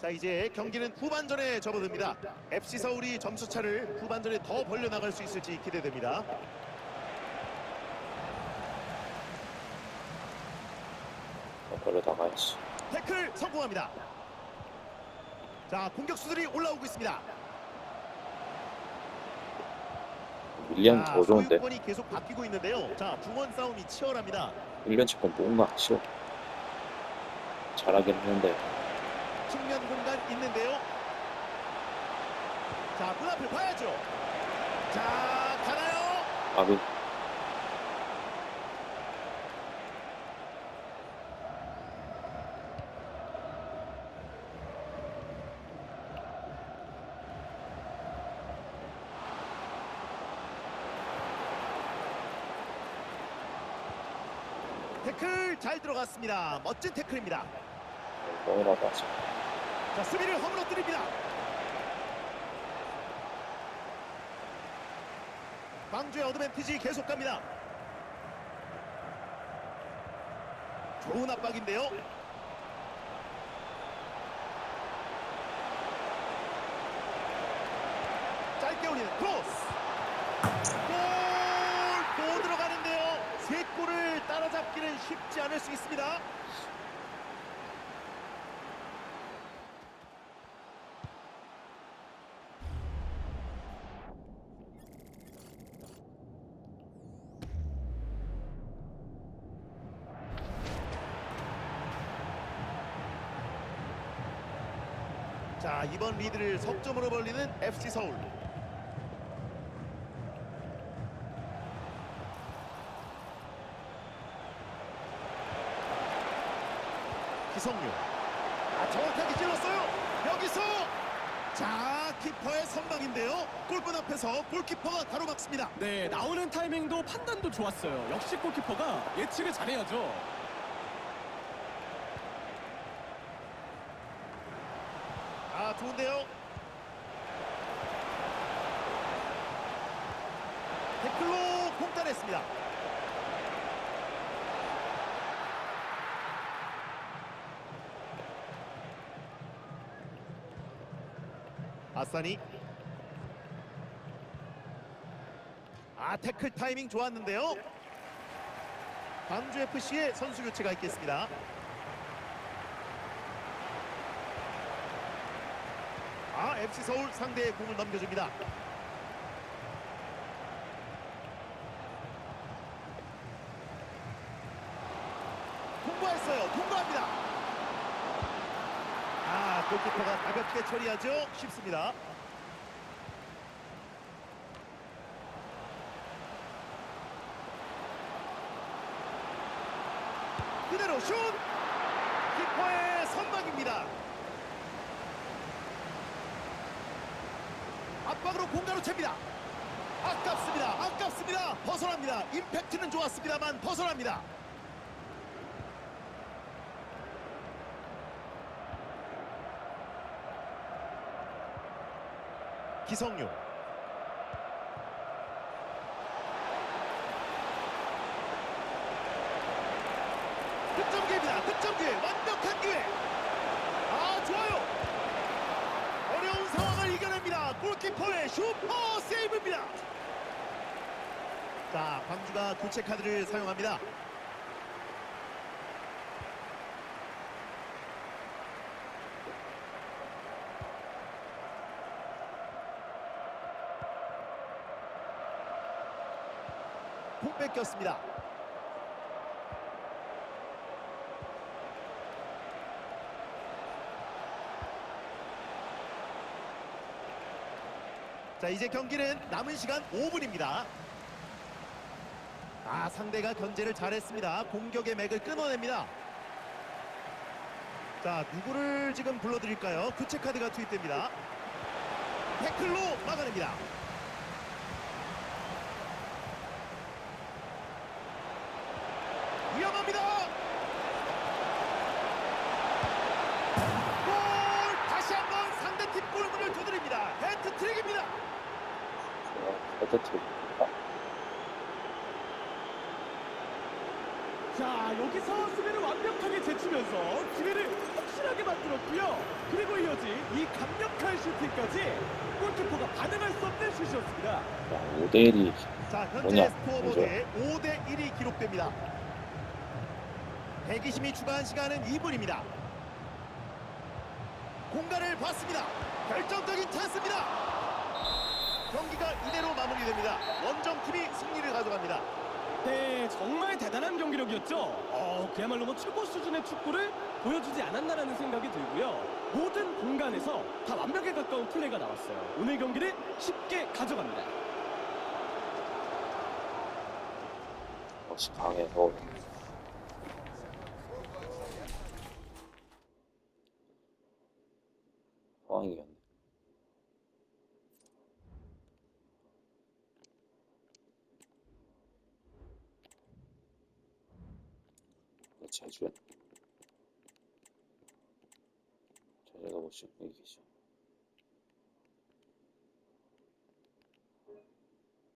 자 이제 경기는 후반전에 접어듭니다. FC 서울이 점수 차를 후반전에 더 벌려 나갈 수 있을지 기대됩니다. 걸려 나가야지. 태클 성공합니다. 자 공격수들이 올라오고 있습니다. 자, 더 좋은데. 소유권이 계속 바뀌고 있는데요. 자 중원 싸움이 치열합니다. 1년 치곤 뭔가 싫어. 잘하긴 했는데 측면 공간 있는데요. 자, 문 앞을 봐야죠. 자, 가나요? 아그 태클 잘 들어갔습니다. 멋진 태클입니다. 뻥이라고 하지. 자, 수비를 허물어뜨립니다. 광주의 어드밴티지 계속 갑니다. 좋은 압박인데요. 짧게 올리는 크로스. 골! 또 들어가는데요. 세 골을 따라잡기는 쉽지 않을 수 있습니다. 자 이번 리드를 석점으로 벌리는 FC 서울. 기성유 아, 정확하게 찔렀어요. 여기서 자 키퍼의 선방인데요. 골문 앞에서 골키퍼가 가로막습니다. 네, 나오는 타이밍도 판단도 좋았어요. 역시 골키퍼가 예측을 잘해야죠. 아 좋은데요? 태클로 공단했습니다. 아싸니? 아 태클 타이밍 좋았는데요? 광주 FC의 선수 교체가 있겠습니다 아 FC 서울 상대의 공을 넘겨줍니다. 통과했어요. 통과합니다. 아 골키퍼가 가볍게 처리하죠. 쉽습니다. 그대로 슛! 키퍼의 선방입니다. 압박으로 공간을 챕니다. 아깝습니다. 아깝습니다. 벗어납니다. 임팩트는 좋았습니다만 벗어납니다. 기성용 득점 기회입니다. 득점 기회. 완벽한 기회. 아 좋아요. 골키퍼의 슈퍼 세이브입니다. 자, 광주가 교체 카드를 사용합니다. 공 뺏겼습니다. 자 이제 경기는 남은 시간 5분입니다. 아 상대가 견제를 잘했습니다. 공격의 맥을 끊어냅니다. 자 누구를 지금 불러드릴까요? 교체 카드가 투입됩니다. 태클로 막아냅니다. 위험합니다. 헤드트릭. 자, 여기서 수비를 완벽하게 제치면서 기회를 확실하게 만들었고요. 그리고 이어진 이 강력한 슈팅까지 골키퍼가 반응할 수 없는 슛이었습니다. 야, 5대 1이 자, 현재 뭐냐? 스코어보드에 5대 1이 기록됩니다. 120미 추가한 시간은 2분입니다. 공간을 봤습니다. 결정적인 찬스입니다. 경기가 이대로 마무리됩니다. 원정팀이 승리를 가져갑니다. 네, 정말 대단한 경기력이었죠. 어, 그야말로 뭐 최고 수준의 축구를 보여주지 않았나라는 생각이 들고요. 모든 공간에서 다 완벽에 가까운 플레이가 나왔어요. 오늘 경기를 쉽게 가져갑니다. 역시 강해 서울. 포항이겼네. 이거 제주야? 제주가 뭐지? 이기지.